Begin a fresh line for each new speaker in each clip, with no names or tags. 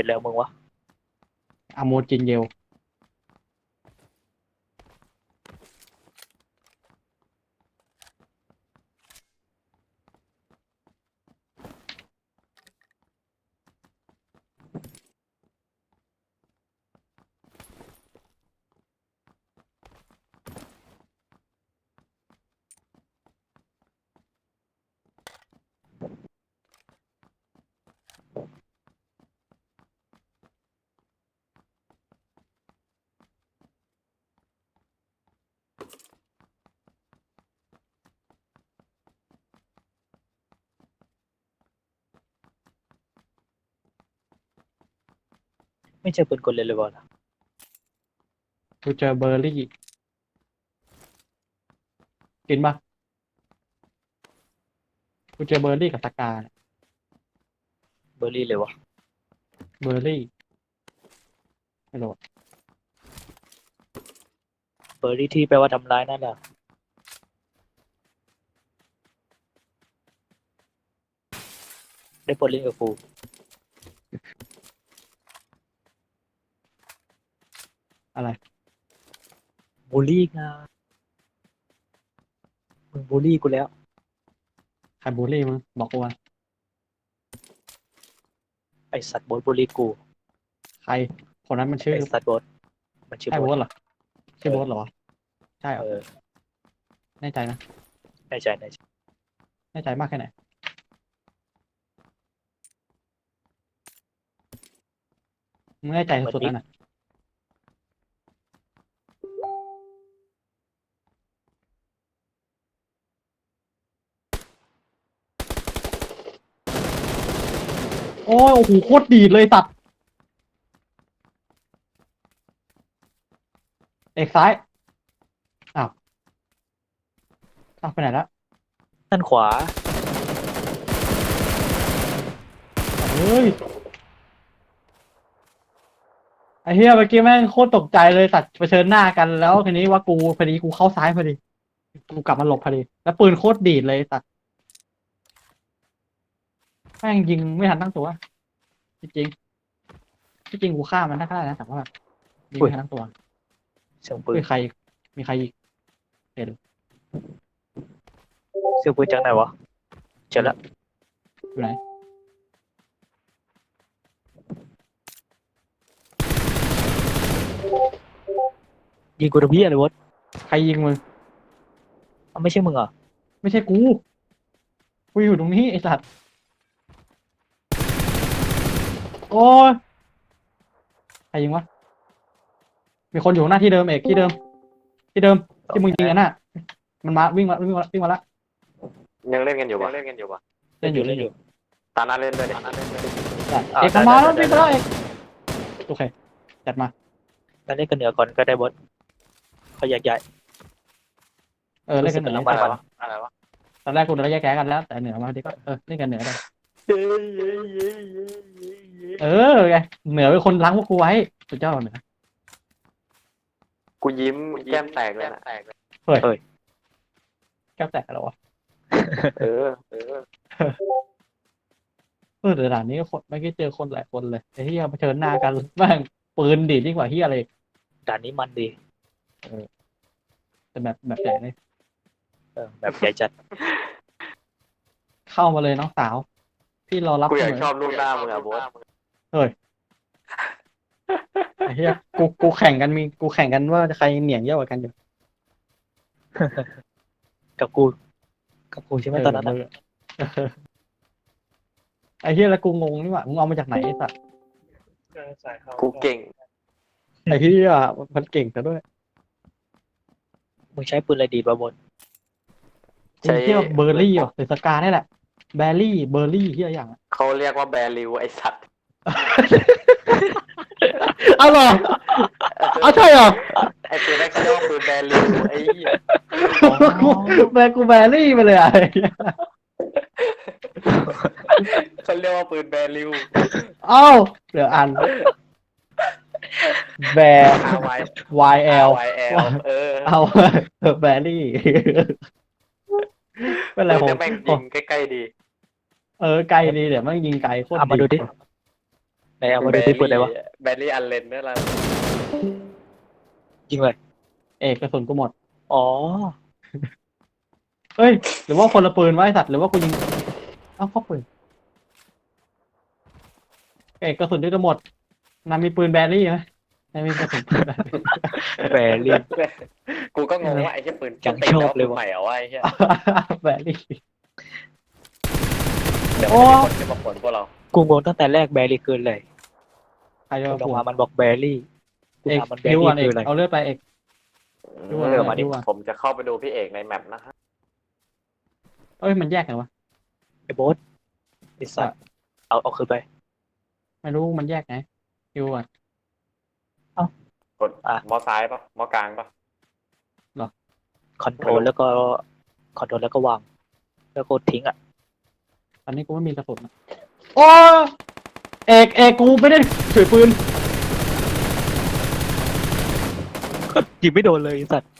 ร็จแล้วมึงวะ
อะโมจินเยล
ไม่เจอปืนกลเลยเลยวะล่ะ
กูเจอเบอร์รี่กินปะกูเจอเบอร์รี่กับสกาเนี่ย
เบอร์รี่เลยวะ
เบอร์รี่ไม่รู้
เบอร์รี่ที่แปลว่าทำร้ายนั่นแหละได้ปลดเล่นกับกู
อะไร
บูลลี่ไงมึงบูลลี่กูแล้ว
ใครบูลลี่มึงบอกกูว่า
ไอสัตว์โบทบูลลี่กู
ใครคนนั้นมันชื่อ
ไอสัตว์โบทมันชื่อ
ใช่
โบ
โบ๊
ท
ทเหรอชื่อโบ๊ทเหรอวะใช่เหร
เอ
อ
อ
แน่ใจนะ
ในใจในใจ
แน่ใจมากแค่ไหนมึงแน่ใจสุดๆแล้วน่ะ อ้ยโอ้โหโคตรดีดเลยตัด เอกซ้าย อ้าวอ้าวไปไหนแล้ว
ด้านขวา
เฮ้ย ไอ้เฮียเมื่อกี้แม่งโคตรตกใจเลยสัตว์เผชิญหน้ากันแล้วทีนี้ว่ากูพอดีกูเข้าซ้ายพอดี กูกลับมาหลบพอดี แล้วปืนโคตรดีดเลยสัตว์ แม่งยิงไม่ทันตั้งตัว จริงๆที่จริงกูฆ่ามันได้ก็ได้นะแต่ว่าแบบยิงไม่ทันตั้งตัว
เสียงปืน
มีใครอีกมีใครอีก
เสียงปืนจากไหนวะเจอละ
อยู่ไหน
ยิงกูทำเพี้ยอะไรวะ
ใครยิงมึง
อ้าวไม่ใช่มึงเหรอ
ไม่ใช่กูกูอยู่ตรงนี้ไอ้สัตว์ โอ้ยใครยิงวะ มีคนอยู่หน้าที่เดิมเอกที่เดิม ที่เดิมที่มึงยิงกันน่ะ มันมาวิ่งมาวิ่งมาวิ่งมาละ
ยังเล่นกันอยู่ปะเล่นกันอยู่ปะ
เล่นอยู่เล่นอยู่
ตาหน้าเล่นด้วยดิตาหน้าเล่นด้วยดิ
เอกมันมาแล้ววิ่งมาแล้วเอกโอเคจัดมา
แล้วเล่นกันเหนือก่อนก็ได้บอสเขาแยกย้าย
เออเล่นกันเหนือ
รู้สึก
อะไร
มัน
วะอะไรวะ
ตอนแรกกูเราแยกแยะกันแล้ว แต่เหนือมาดีก็เออเล่นกันเหนือได้ เออไงเหนือเป็นคนล้างพวกกูไว้สุดยอดเหนือ
กูยิ้มแก้มแตกเลยนะ
แก้วแตกแล้ววะ
เออ เออ
เออเดี๋ยวด่านนี้คนไม่อกี้เจอคนหลายคนเลยไอ้ที่เผชิญหน้ากันแม่งปืนดีดยิ่งกว่าที่อะไรอีก
ด่านนี้มันดี
แต่แบบแบบใหญ่เลย
เออ แบบใหญ่จัด
เข้ามาเลยน้องสาว พี่รอรับ
กูอยาก
เสม
ชอบลูกหน้ามึงอะโบ๊ ท
ไอ้เหี้ยกูกูแข่งกันมีกูแข่งกันว่าใครเหนียงเยอะกว่ากันอยู่
กับกู กับกูใช่ไหมตอนนั้นอะ
เออไอ้เหี้ยแล้วกูงงนี่หว่ามึงเอามาจากไหนไอ้สัตว์
กูเก่ง
ไอ้เหี้ยมันเก่งซะด้วย
มึงใช้ปืนอะไรดีป่ะบน
ใช้
ไอ้เหี้ยเบอร์รี่ว่ะหรือสกาเนี่ยแหละแบร์รี่เบอร์รี่เหี้ยอย่างอะ
เขาเรียกว่าแบริวไอสัตว์
เอาเหรอเอาใช่เหรอ
ไอปืนได้เขาเรียกว่าปืนแบริวไอ้เหี้ย
แบร์กูแบร์รี่ไปเลยอะ
เขาเรียกว่าปืนแบริว
เอ้าเดี๋ยวอ่านแบร์
R Y
Y L
Y L เออ
เอาแบรี่เป็นไร
ปืน
ผม
เนี่ยแม่งยิงใกล้ๆดี
เออไกลดีเดี๋ยวมันยิงไกลโคตร
เอามาดูดิ ไหนเอามาดูที่ปืนไหนวะ
แบลลี่อันเลนเนี่ยเรา
ยิงเลย
เอกกระสุนกูหมด
อ๋อ
เฮ้ย หรือว่าคนละปืนวะไอสัตว์หรือว่ากูยิง เอ้าข้อปืน เอกกระสุนด้วยจะหมดนายมีปืนแบรี่ไหมนายมีกระสุนปืนแบรี่
แบรี่
กูก็งงว่าไอ้เหี้ยปืน
ยังชอบเลย
ปืน
ว่ะ
ใหม่เหรอวะไอ้เหี้ย
แบรี่
เดี๋ยว
โอ้
มันจะมีคนจะมาผลพวกเรา
กูงงตั้งแต่แรกแบรี่คืออะไร
ใครจะ
ล
มางปว
มา
ด
มันบอกแบรี่กู
เอก
ถามมันแบ
คิว
รี่
ก่อนเอ
คื
ก
ออะไร
เอาเลือดไปเอก ดูว่า
เดี๋ยวมาดิ
ดูว่า
ผมจะเข้าไปดูพี่เอกในแมปนะฮะ
เอ้ยมันแยกกันวะ
ไอ้โบสไอ้สัตว์เอาเอาคืนไป
ไม่รู้มันแยกไงคิวก่อน
กด
อะ
มอซ้ายปะมอกลางปะ
คอนโทรลแล้วก็คอนโทรลแล้วก็วาง แล้วก็ทิ้งอะ
ต อนนี้กูไม่มีกระสุนอะโอ้เอกเอกกูไม่ได้ถือปืน
ยิงไม่โดนเลยไอ้สัตว์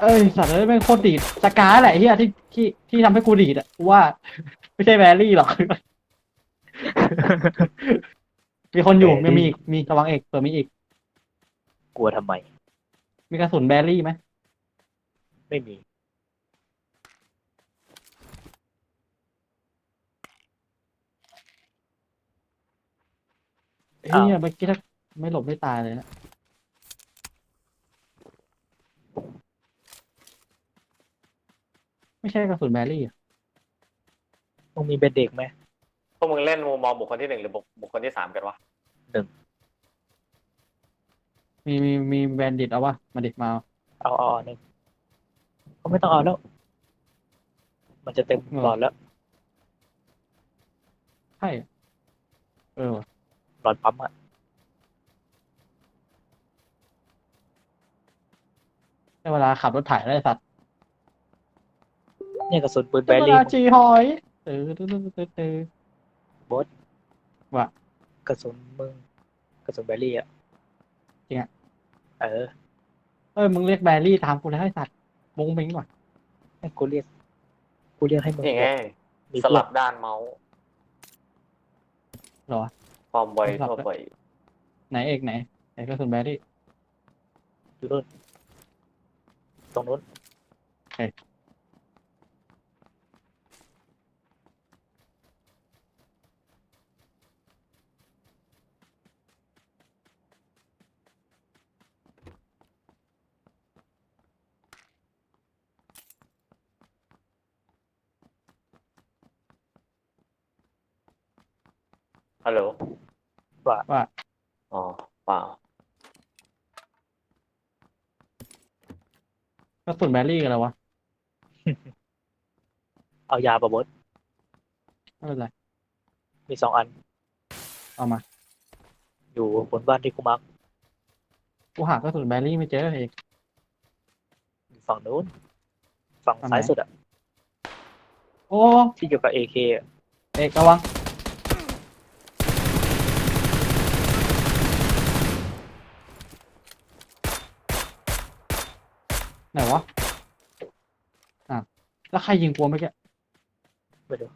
เอ้ยสัตว์เลยไม่งโคตรดีดสกาแหละไอ้เฮียที่ที่ที่ทำให้กูดีดอะกูว่า ไม่ใช่แบรี่หรอก มีคนอยู่มีมีอีกมีระวังเอกเผื่อมีอีก
กลัวทำไม
มีกระสุนแบรี่ไหม
ไม่มี
เฮียเมื่อกี้ถ้าไม่หลบไม่ตายเลยนะไม่ใช่กระสุนแบรี่อะ
มึงมีเป็นเด็กไหม
พวกมึงเล่นมุมมองบุคคลที่หนึ่งหรือบุคบุคคลที่สามกันวะ
มีมีมีแบนดิตเอาวะมาดิมาเอา
เอาเอาเอาหนึ่งก็ไม่ต้องเอาแล้ว มันจะเต็มหลอดแล้ว
ใช่เออว่ะ
หลอดปั๊มอะ
ได้เวลาขับรถไถ่ายแล้วไอ้สัตว์
เนี่ยกระสุนปืนแบ
ได้เว
รี่
ลาจีหอยเออตื้อตื้อตื้อตื้อ
กระสุนมึงกระสุนแบรี่อะ
จริงอะ
เออ
เอ้ยมึงเรียกแบรี่ตามกูแล้วไอ้สัตว์มงมิงว่ะ
ให้กูเรียกกูเรียกให้มึง
นี่ไง
มี
ส
เพื่อ
ลั
น
บด้านเมาส์
เหรอ
ความไว
สลับ
ทั่วไป
ไหนเอกไหนไหนกระสุนแบรี่
อยู่นู่นตรงนู้น
ฮัลโหล
ว่า
ว่า
อ๋อเปล่า
กระสุนแบรี่กันแล้ววะ
เอายาประบด
ไม่เป็นไร
มีสองอัน
เอามา
อยู่บนบ้านที่กูมาร์ก
กูหากระสุนแบรี่ไม่เจอเอก
ฝั่งนู้น ฝั่ง
ฝั่งไหน
ซ้ายสุดอะ
โอ้
ที่อยู่กับเอเค
เอกระวัง ไหนวะอะแล้วใครยิงกูเมื่อกี้
ไม่รู้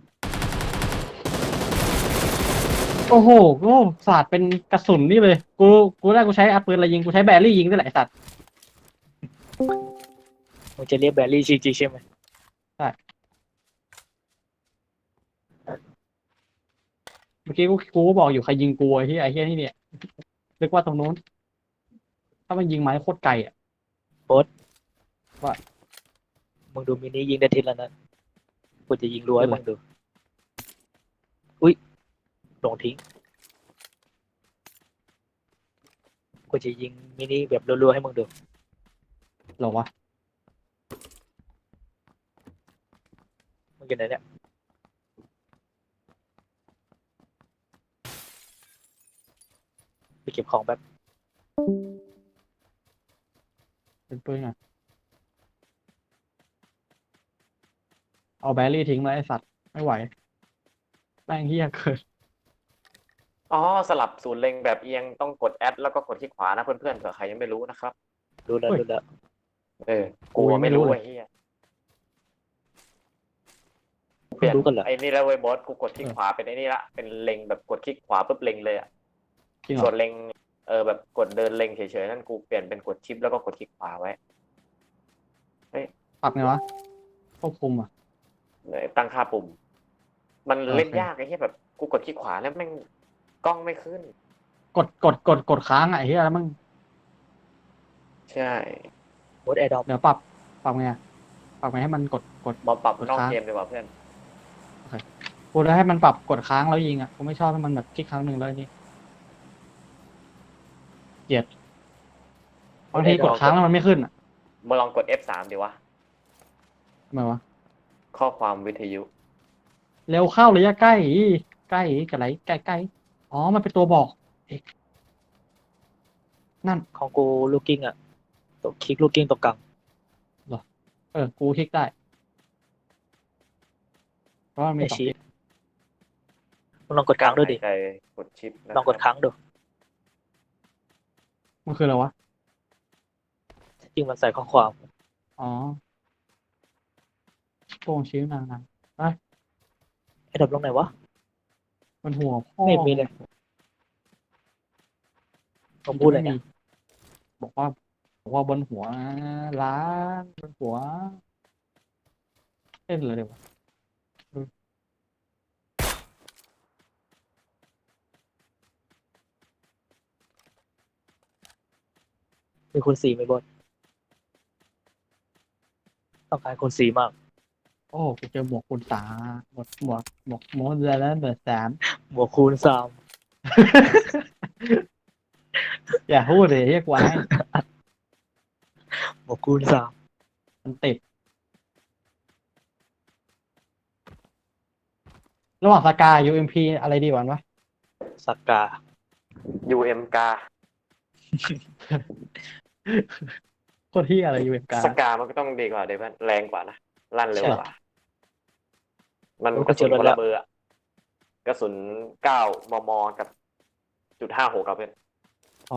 โอ้โหกูสาดเป็นกระสุนนี่เลย กู กูได้กูใช้อาปืนอะไรยิง กูใช้แบรี่ยิงนี่แหละไอ้สัตว์
มึงจะเรียกแบรี่จริงๆใช่ไหม
เมื่อกี้กูกูก็บอกอยู่ใครยิงกูไอ้ที่ไอ้เหี้ยนี่เนี่ยนึกว่าตรงนู้น ถ้ามันยิงไม้โคตรไกลอะ
มึงดูมินิยิงได้ทีละนั้นกูจะยิงรัวให้มึงดู อุ้ยลงทิ้ง กูจะยิงมินิแบบรัวๆให้มึงดู
เหรอวะ
มึงอยู่ไหนเนี่ย ไปเก็บของแบบ
เป็นปืนอะ เอาแบรี่ทิ้งแล้วไอ้สัตว์ไม่ไหวแม่งเหี้ยเกิน
อ๋อสลับศูนย์เล็งแบบเอียงต้องกดแอดแล้วก็กดที่ขวานะเพื่อนๆเผื่อใครยังไม่รู้นะครับ
ดูแล้ว
เฮ้ย
ดูแล้ว
เออกูยังไม่รู้ไอ้เหี้ยเปลี่ยน
รู้กันเหรอ
ไอ้นี่แล้วเว้ยบอสกูกดที่ขวาเป็นไอ้นี่ละเป็นเล็งแบบกดคลิกขวาปุ๊บเล็งเลยอะ
จริงเหร
ส่
อ
วนเล็งเออแบบกดเดินเล็งเฉยๆนั่นกูเปลี่ยนเป็นกดชิปแล้วก็กดคลิกขวาไว้
ปรับไงวะควบคุมอะ
เลย ตั้งค่าปุ่ม มัน
โอเค
เล่นยากไอ้เหี้ยแบบกูกดคลิกขวาแล้วแม่งกล้องไม่ขึ้น
กดกดกดกดค้างอะไอ้เหี้ยแล้วมึง
ใช่
โมดแอร์ดอป
เดี๋ยวปรับปรับไงอะปรับไงให้มันกดกด
มาปรับ
กด
นอก
ค้าง
เกมดีกว่าเพื่อน
กูจะให้มันปรับกดค้างแล้วยิงอะกูไม่ชอบให้มันแบบคลิกครั้งหนึ่งแล้วนี่เกลียดบางทีกดค้างแล้วมันไม่ขึ้นอะ
มาลองกด F3 ดีวะ
ทำไมวะ
ข้อความวิทยุ
เร็วเข้าระยะใกล้ใกล้กับไรใกล้ใกล้อ๋อมันเป็นตัวบอกเอกนั่น
ของกูลูกกิ้งอะตัวคลิกลูกกิ้งตรงกลาง
เออ กูคลิกได้ เพราะว่ามันมี
ไอ
สอง
ชี้
คลิก
มึงลองกดกลางด้วยดิ
หใจกดชิปนะ
ลองกดค้างดู
มันคืออะไรวะ
จริงมันใส่ข้อความ
อ๋อ โป่งชี้นาน
แอร์ดอปลงไหนวะ
ๆมันหัวพ่อ
ไม่มีเลยผมพูดเลย
ไม่
นะ
มีบอกว่าบอกว่าบนหัวร้านบนหัวเล่นเลยเดี๋ยวะ
มีคุณสีไหมบอสต้องการคุณสีมาก
โอ้กูเจอหมวกคุณตาหมวกหมวกหมวกโมเดลเบอร์สาม
หมวกคูณสาม
อย่าพูดเลยเรียกไว้
หมวกคูณสาม
มันติด ระหว่างสกา UMP อะไรดีกว่ากันวะ
สักกา
UM กา
โคตรที่อะไร UMP กา
สกามันก็ต้องดีกว่าเดี๋ยวเพื่อนแรงกว่านะ ลั่นเร็ว
ใช่
กว่า มัน
มัน
ก
ก็
ระสุน
เจอ
คน
แล้
ละ
ว
เบอร์อะกระสุนเก้ามมกับจุดห้าหกครับเพื่อน
อ๋อ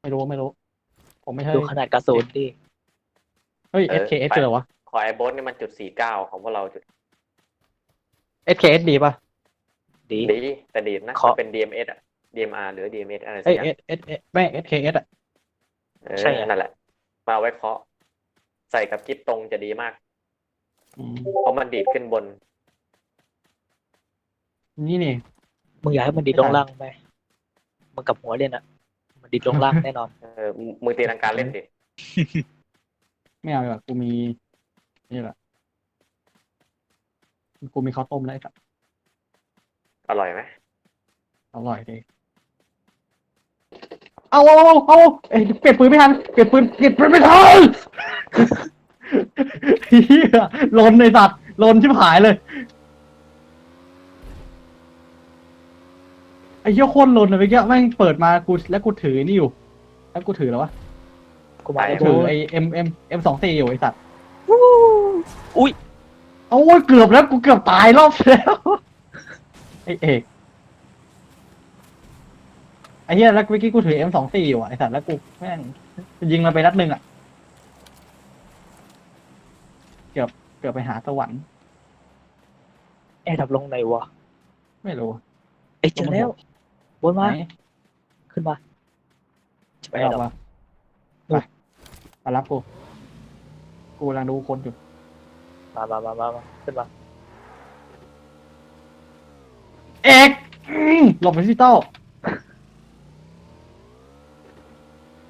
ไม่รู้ไม่รู้ ผมไม่ใช่
ดูขนาดกระสุนดิ
เฮ้ย SKS คืออะไรวะ
ขอไอ้โบสนี่มันจุดสี่เก้าของพวกเราจุด
SKS ดีป่ะ
ดี
ดี แต่ดีนะ
ขอ
มันเป็น DMS อะ DMR หรือ DMS อะไรสั
เอ้
ก
ย
อย่าง
S S ไม่ SKS อะ
เออ
ใช่ไง
นั่นแหละ มาไว้เคาะ ใส่กับกิ๊บตรงจะดีมาก
อืม
เพราะมันดีดขึ้นบน
นี่นี่
มึงอยากให้มันดีดลงล่างไหมมึงกับหัวเล่นอะมันดีดลงล่างแน่นอน
เออมือตีลังการเล่นดิ
ไม่เอาดีกว่ากูมีนี่แหละกูมีข้าวต้มแล้วไอ้สัส
อร่อยไหม
อร่อยดีเอาเอาเอาเอาเอ้ยเปลี่ยนปืนไม่ทันเปลี่ยนปืนเปลี่ยนปืนไม่ทัน เฮียลนในสัตว์ลนชิบหายเลยไอ้เหี้ยโคตรลนเลยเมื่อกี้แม่งเปิดมากูแล้วกูถือนี่อยู่ แล้วกูถือแล้ววะ
กูมาแล้ว
ถื
ดู
อไอ้เอ็มเอ็มเอ็มสองสี่อยู่ไอ้สัตว์
อุ้ย
โอ้ยเกือบแล้วกูเกือบตายรอบแล้วไอ้เอกไอ้เหี้ยแล้วเมื่อกี้กูถือเอ็มสองสี่อยู่อะไอ้สัตว์แล้วกูแม่งยิงมันไปนัดหนึ่งอะ เกือบเกือบไปหาสวรรค์
แอร์ดอปลงไหนวะ
ไม่รู้
เอ้ยเจอแล้วบนมา
ไหน
ขึ้นมาจะไป
ไป
แอ
อ
ร์
อ
ด
ก
อป
มาไปมารับกูกูกำลังดูคนอยู่
มามามามามาขึ้นมา
เอกอืมหลบไปที่โต้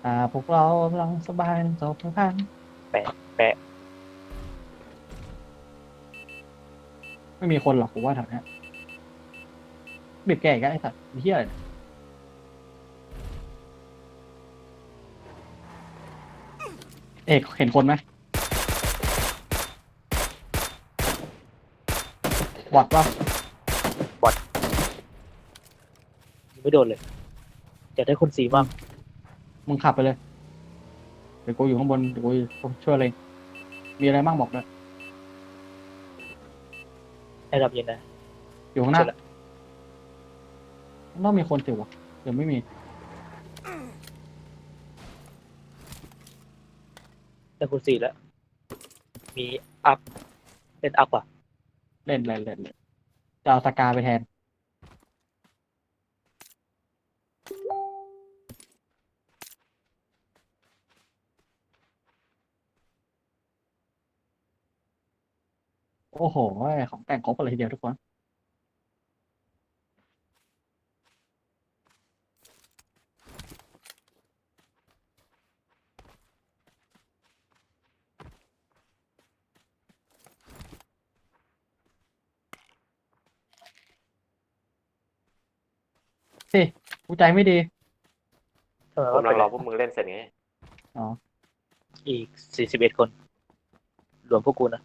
อ่าพวกเรากำลังสบายจบพัน
แปะ
ไม่มีคนหรอกผมว่าแถวเนี้ยบีบแก่กันไอ้สัตว์ไอ้เหี้ยอะไรเนี่ยเอกเห็นคนไหมบอดปะ
ไม่โดนเลยอยากได้คุณสีมาก
มึงขับไปเลย เดี๋ยวกูอยู่ข้างบน เดี๋ยวกูช่วยเลยมีอะไรบ้างบอกเลย
แอร์ดอปยินนะ
อยู่ข้างหน้า
เจอละ
ต้องมีคนสิวะเดี๋ยวไม่มี
ได้คุณสีแล้ว มีอัพ เล่นอัพอะ
เล่นเล่นเล่นเล่นจะเอาสกาไปแทน อ้โห ของแต่งครบกันเลยทีเดียวทุกคน สิกูใจไม่ดี
ทำไม
ผม
ว่ากำ
ลังรอพวกมึงเล่นเสร็จไง
อีกสี่สิบเอ็ดคน รวมพวกกูนะ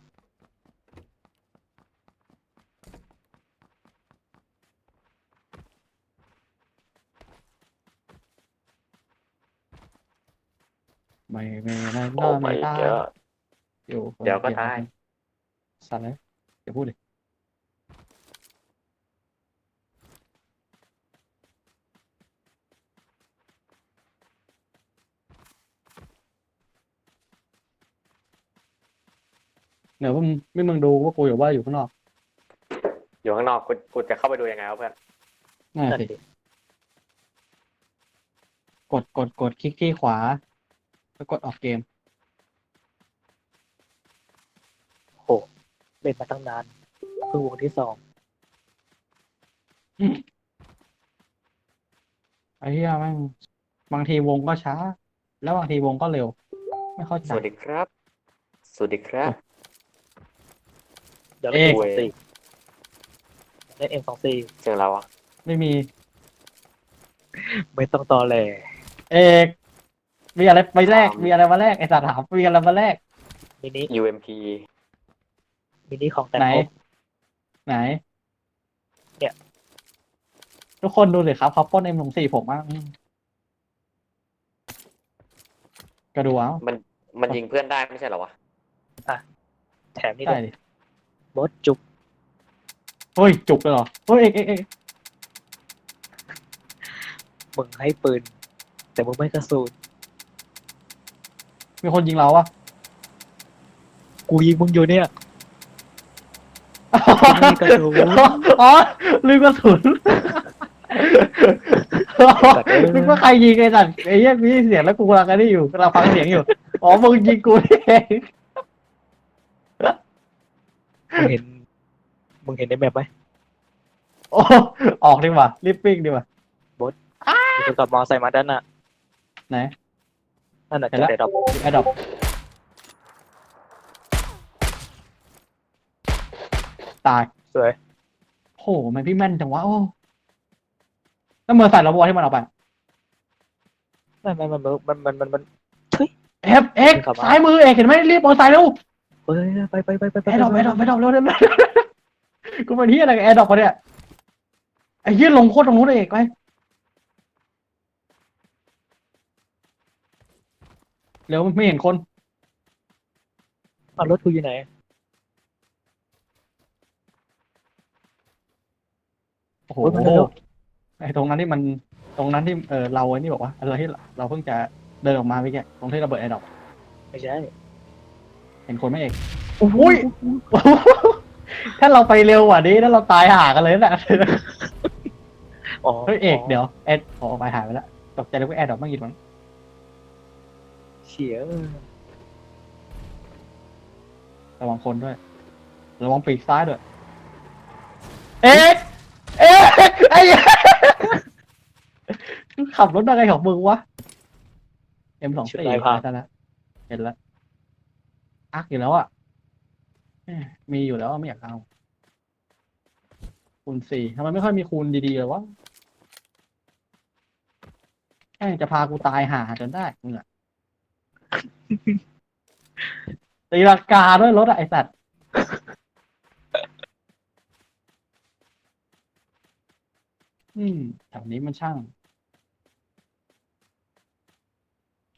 ไม่ไม่ไม่
โอ้
ไม่
ไม่
ได้
เจอ
อยู่คน
เดี๋ยวก็ตาย
สัตว์เลยเดี๋ยวพูดเลยเดี๋ยวมึงไม่มึงดูว่ากูอยู่ว่าอยู่ข้างนอก
อยู่ข้างนอกกูกูจะเข้าไปดูยังไงวะเพื่อน
น่า
นั่น
สิ
ดิ
กดกดกดคลิกที่ขวา แล้วกดออกเกม
โอ้เล่นมาตั้งนานเพิ่งวงที่สอง
ไอ้เหี้ยแม่งบางทีวงก็ช้า แล้วบางทีวงก็เร็ว ไม่เข้า
ส
ใจ
วัสดีครับ สวัสดีครับ
เดี๋ยว
เอ
เล่น
ก
สองสี่เล่นเอ็มสองสี่
เสียงเราอะ
ไม่มี
ไม่ต้องตอแหล
เอก มีอะไรไปแลกมีอะไรมาแลกไอ้สัตว์ถามมีอะไรมาแลก
มินิ
UMP
มินิของแต่ง
ไหน
ครบ
ไหน
เนี่ย
ทุกคนดูเลยครับเขาปล้นเอ็มหลงสี่ผมอะอืมก็ดูเอา
มันมันยิงเพื่อนได้ไม่ใช่เหรอวะ
แถมนี่
ได้
ด้วย
ดิ
บอสจุก
เฮ้ยจุกเลยเหรอเฮ้ยเอกเอกเอก
มึงให้ปืน แต่มึงไม่กระสุน
มีคนยิงเราวะ
กูยิงมึงอยู่เนี่ยมีกระสุน
อ๋อลืมกระสุนนึกว่าใครยิงไอ้สัตว์ไอ้เหี้ยมีเสียงแล้วกูกำลังกันนี่อยู่กำลังฟังเสียงอยู่ อ๋อมึงยิงกูนี่เอง
มึงเห็น มึงเห็นในแมปไหม
โอ้ออกดีกว่ารีบปิ้งดีกว่า
มึงจะกลับมอไซค์มาด้านหน้า
ไหน
นั่นน่ะ
เห็น
จะ
แล้ว
ได้ดอก
แอดดอปตาย
สวย
โหมันพี่แม่นจังวะโอ้แล้วเมื่อใส่ระบอที่มันเอาไป
ไม่ไม่มันมันมันมันมัน
เอฟเอ็กซ้ายมือเอกเห็นไหมรีบมอใส่เร็ว
เฮ้ยไปไปไปไปไป
แอดดอปแอดดอปแอดดอปเร็วเร็วเร็วกูเป็นที่อะไรกับแอดดอปวะเนี่ยไอ้ยี่ลงโคตรตรงนู้นเลยเอกไป เร็วไม่เห็นคน
เอารถกูอยู่ไหน
โอ้โห
โอ้ยมันเร็ว
ไอ้ตรงนั้นที่มัน ตรงนั้นที่เออเราไอ้นี่บอกว่าอะไรที่เราเพิ่งจะเดินออกมาเมื่อกี้ตรงที่ระเบิดแอร์ดรอป
ไม่ใช่
เห็นคนไหมเอกอุ้ย ถ้าเราไปเร็วกว่านี้แล้วเราตายห่ากันเลยนะ
อ๋อ
เฮ้ยเอกเดี๋ยวแอดขอไปหายไปแล้วตกใจเลยว่าแอร์ดรอปไม่กี่วัน
เฉีย
ระวังคนด้วย ระวังปีกซ้ายด้วย เอกเอกไอ้เหี้ยขับรถได้ไงของมึงวะเอ็มสองสี่แล้วเห็นแล้วอักอยู่แล้วอะแหมมีอยู่แล้วอะไม่อยากเอา คูณสี่ทำไมไม่ค่อยมีคูณดีๆเลยวะแม่งจะพากูตายห่าจนได้มึงอะ ตีลังกาด้วยรถอะไอสัตว์อืมแถวนี้มันช่าง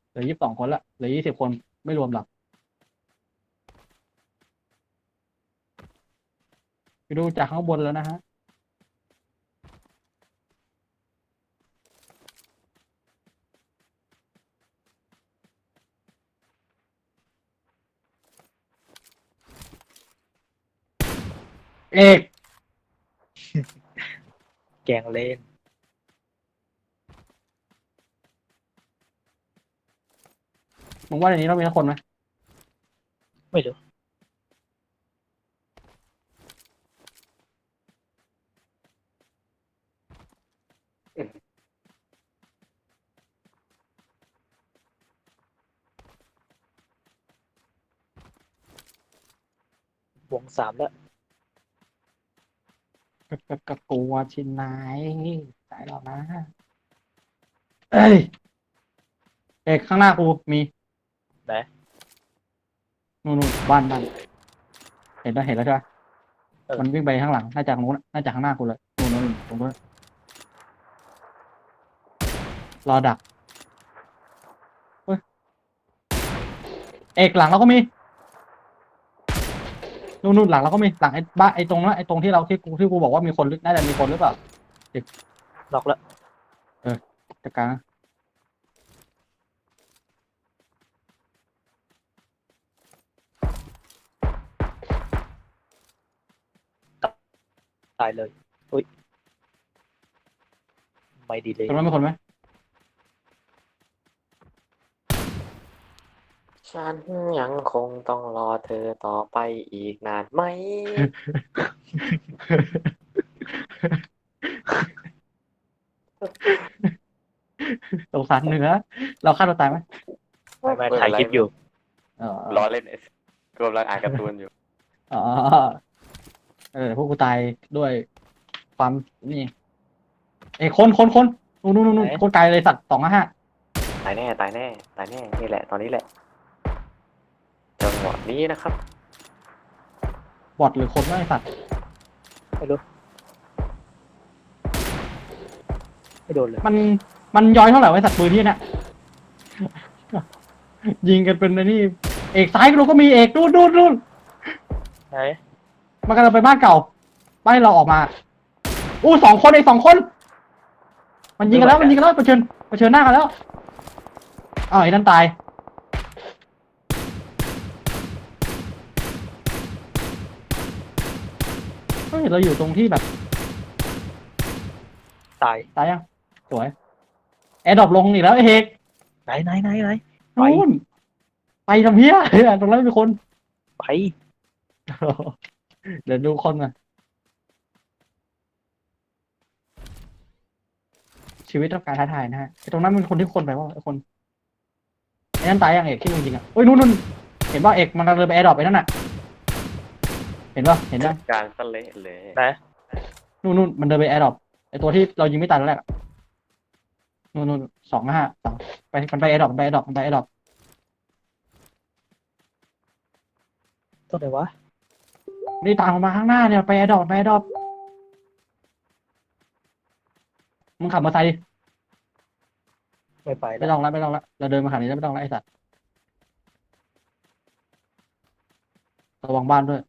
เหลือยี่สิบสองคนละเหลือยี่สิบคนไม่รวมหรอกไปดูจากข้างบนแล้วนะฮะ เอก
แกงเล่น
มึงว่าในนี้ต้องมีสักคนไหม
ไม่รู้ วงสามแล้ว
ก็ก็ก็กลัวชินนายสายหรอกนะเอ้ยเอกข้างหน้ากูมี
ไหน
นู่นนู่นบ้านบ้านเห็นแล้วเห็นแล้วใช่ไหม
เออ
มันวิ่งไปข้างหลังน่าจะทางนู้นน่าจะข้างหน้ากูเลยนู่นนู่นตรงนู้นรอดักเฮ้ยเอกหลังเราก็มี นู่นนู่นหลังเราก็มีหลังไอ้บ้านไอ้ตรงนั้นไอ้ตรงที่เราที่กูที่กูบอกว่ามีคนหรือน่าจะมีคนหรือเปล่า
น็อกแล้ว
จัดการนะ
ตายเลย อุ้ย ไม่ดีเลย
ตรงนั้นมีคนไหม
ฉันยังคงต้องรอเธอต่อไปอีกนานไหม
สงสารเหนือ เราฆ่าตัวตายไหม
ไม่ไม่ถ่ายคลิปอยู่
เออ
รอเล่นเอสกำลังอ่านการ์ตูนอยู่
อ๋อเออพวกกูตายด้วยความนี่ เอ้ยคนคนคนนู่นนู่นนู่น
ไหน
โคตรไกลเลยสัตว์สองห้า
ตายแน่ ตายแน่ ตายแน่ นี่แหละ ตอนนี้แหละจั งหวะนี้นะครับ
บอดหรือคนไม่สัตว์
ไม่รู้ไม่โดนเลย
มันมันย้อยเท่าไหร่ไว้สัตว์ปืนที่เนี่ย ยิงกันเป็นไอ้นี่เอกซ้ายเราก็มีเอกนู่นนู่นนู่น
ไหน
มันกำลังไปบ้านเก่าบ้านที่เราออกมาอู้สองคนไอ้สองคน มันยิงกันแล้วมันยิงกันแล้วเผชิญเผชิญหน้ากันแล้วอ้าวไอ้นั่นตาย ฮ้ยเราอยู่ตรงที่แบบ
ตาย
ตายยังสวยแอร์ดรอปลงอีกแล้วไอ้เฮก
ไหนไหนไหนไหนไป
นู่นไปทำเพี้ยตรงนั้นมีคน
ไป
เดี๋ยวดูคนก่อนชีวิตรับการท้าทายนะฮะไอ้ตรงนั้นมันคนที่คนไปว่าไอ้คนไอ้นั่นตายยังเอกที่มึงจริงอะโอ้ยนู่นนู่นเห็นว่าเอกมันกำลังเดินไปแอร์ดรอปไปนั่นน่ะ เห็นป่ะเห็นป่ะ
การสเละเลย
ไหน
นู่นนู่นมันเดินไปแอร์ดรอปไอ้ตัวที่เรายิงไม่ตายตอนแรกอะนู่นนู่นสองห้าสองไปมันไปแอร์ดรอปมันไปแอร์ดรอปมันไปแอร์ดรอป
ตัวไหนวะ
นี่ตามมาข้างหน้าเนี่ยไปแอร์ดรอปไปแอร์ดรอปมึงขับมาใส่ดิ
ไม่ไป
ไม่
แล้ว
ต้องแล้วไม่ต้องแล้วเราเดินมาขนาดนี้แล้วไม่ต้องแล้วไอ้สัตว์ระวังบ้านด้วย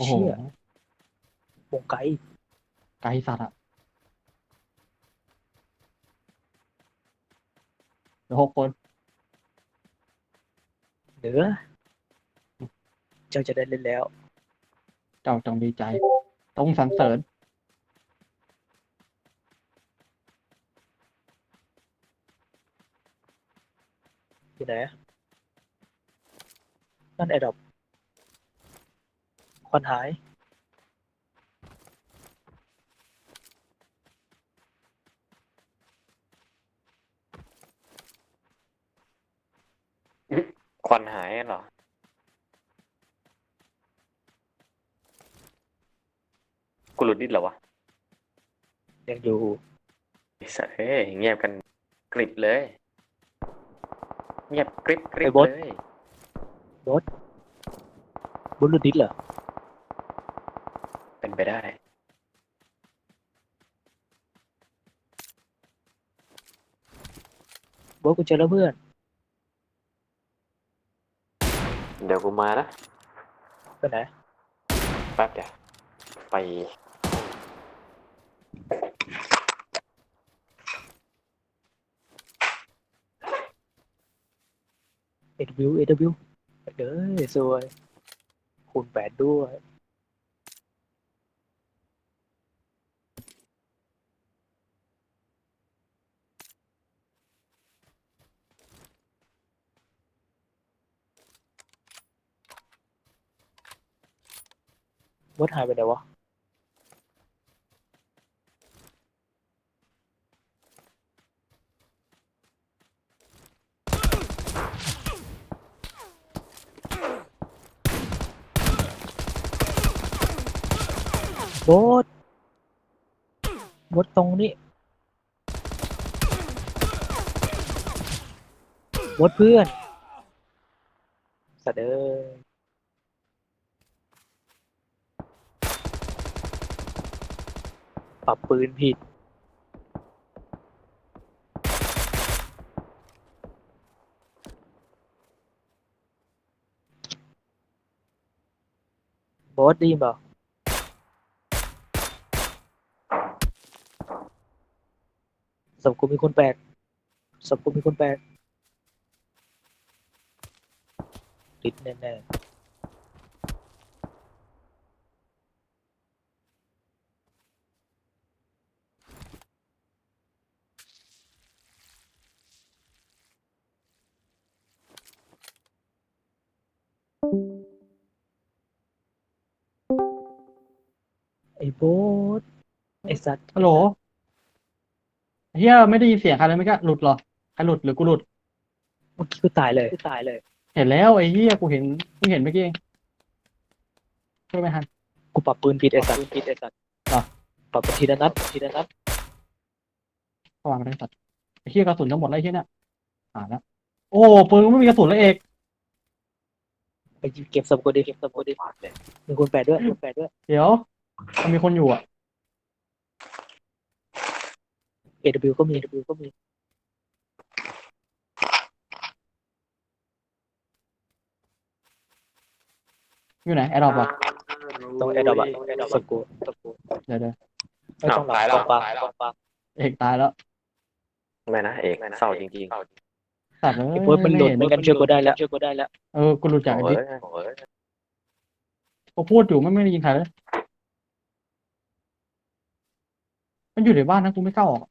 โอ้โห
เชี่ยวงไกล
ไกลสัตว์อะเดี๋ยวหกคน
เหนือ เจ้าจะได้เล่นแล้ว
เจ้าจงดีใจ ต้องสรรเสริญ
ที่ไหนอะนั่นแอดดอป ควันหาย
ควันหายเหรอ กูหลุดดิดเหรอวะ
ยังอยู่
ไอ้สัสเฮ้ยเงียบกันกริบเลย เงียบกริบกริ
ไอ้
บบ
อส
เลย
บุรุษดิสเหรอ
เป็น ไปได้
โบทกูเจอแล้วเพื่อน
เดี๋ยวกูมานะ
ไปไหน
แป๊บเดียวไป
เอวิวเอวิวเด้อสวย คูณแปดด้วย วิร์ดหายไปไหนวะโบดบดตรงนี้บดเพื่อนสะเดอ รับปืนผิด บอสได้ยินเปล่าสับกูมีคนแปลกสับกูมีคนแปลกติดแน่ๆ ไอ้โบสไอ้สัตว์
ฮัลโหลเฮียไม่ได้ยินเสียงใครเลยไม่ก็หลุดเหรอใครหลุดหรือกูหลุด
เมื่อกี้กูตายเลยกูตายเลย
เห็นแล้วไอ้เฮียกูเห็นกูเห็นเมื่อกี้เองช่วยไม่ทัน
กูปรับปืนผิดไอ้สัตว์ผิดไอ้สัตว์
อะ
ปรับเป็นทีละนัดทีละนัด
เข้าวางไปได้สัตว์ไอ้เฮียกระสุนทั้งหมดแล้วไอ้เฮียเนี่ยอ่าแล้วโอ้ปืนกูไม่มีกระสุนแล้วเอก
ไปเก็บสับกูดิเก็บสับกูดิมีคนแปลกด้วยมีคนแปลกด้วย
เดี๋ยวมันมีคนอยู่อะ
AW ก็มี AW ก็มี
อยู่ไหนแอร์ดรอปอะ
ตรงแอร์ดรอปอะสับกูสับกู
เดี๋ยวเดี๋ยว
ไม่ต้องหลั
ตาย
ง
แล้ว
กองปลา
ตายแล้ว
กองปลา
เอกตายแล้ว
ไม่นะเอกเศร้าจริงๆ
สัตว์เลย
ไอ้โบสมันหลุดไม่งั้นช่วยกูได้แล้วช่วยกูได้แล้ว
เออกูหลุดจาก
โอ้
ไอ้
ย
ดิ
โอ้ย
กูพูดอยู่ไม่ไม่ได้ยินใครเลยมันอยู่ในบ้านนะกูไม่กล้าออก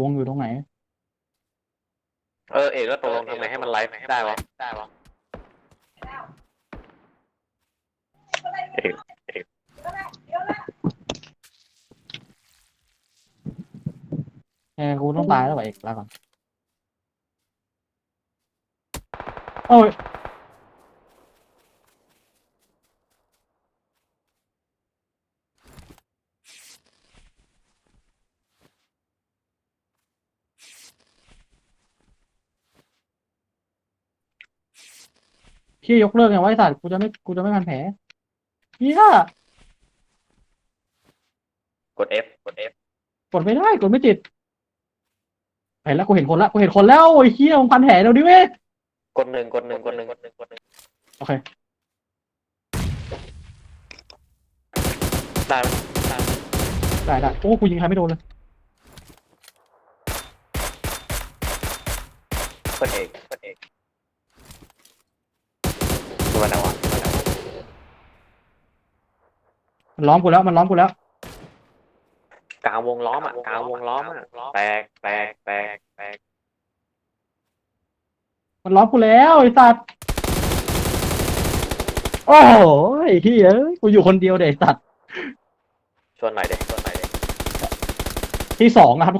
วงอยู่ตรงไหน
เออเอกแล้วตกลงทำไงให้มันไลฟ์ได้วะได้วะ เอก
เออกูต้องตายแล้วว่ะเอกลาก่อนโอ้ยพี่ยกเลิกไงวะไอ้สัตว์กูจะไม่กูจะไม่พันแผล เฮีย
กด F กด F
กดไม่ได้กดไม่ติดเห็นแล้วกูเห็นคนละกูเห็นคนแล้วไอ้เฮียมึงพันแผลเดี๋ยวดิเว้ย
กดหนึ่งกดหนึ่งกดหนึ่งกดหนึ่งกดหนึ่ง
โอเค
ได้ไหม
ได้ได้โอ้กูยิงใครไม่โดนเลย
กดเอกกดเอกตัวไหนวะตัวไหนวะ
มันล้อมกูแล้ว มันล้อมกูแล้ว
กลางวงล้อมอะกลางวงล้อมอะแตกแตกแตกแตก
มันล้อมกูแล้วไอ้สัตว์ โอ้โหไอ้เฮียกูอยู่คนเดียวเด็ไอ้สัตว์
ชวนหน่อยเด็กชวนหน่อยเด็ก
ที่สองนะครับ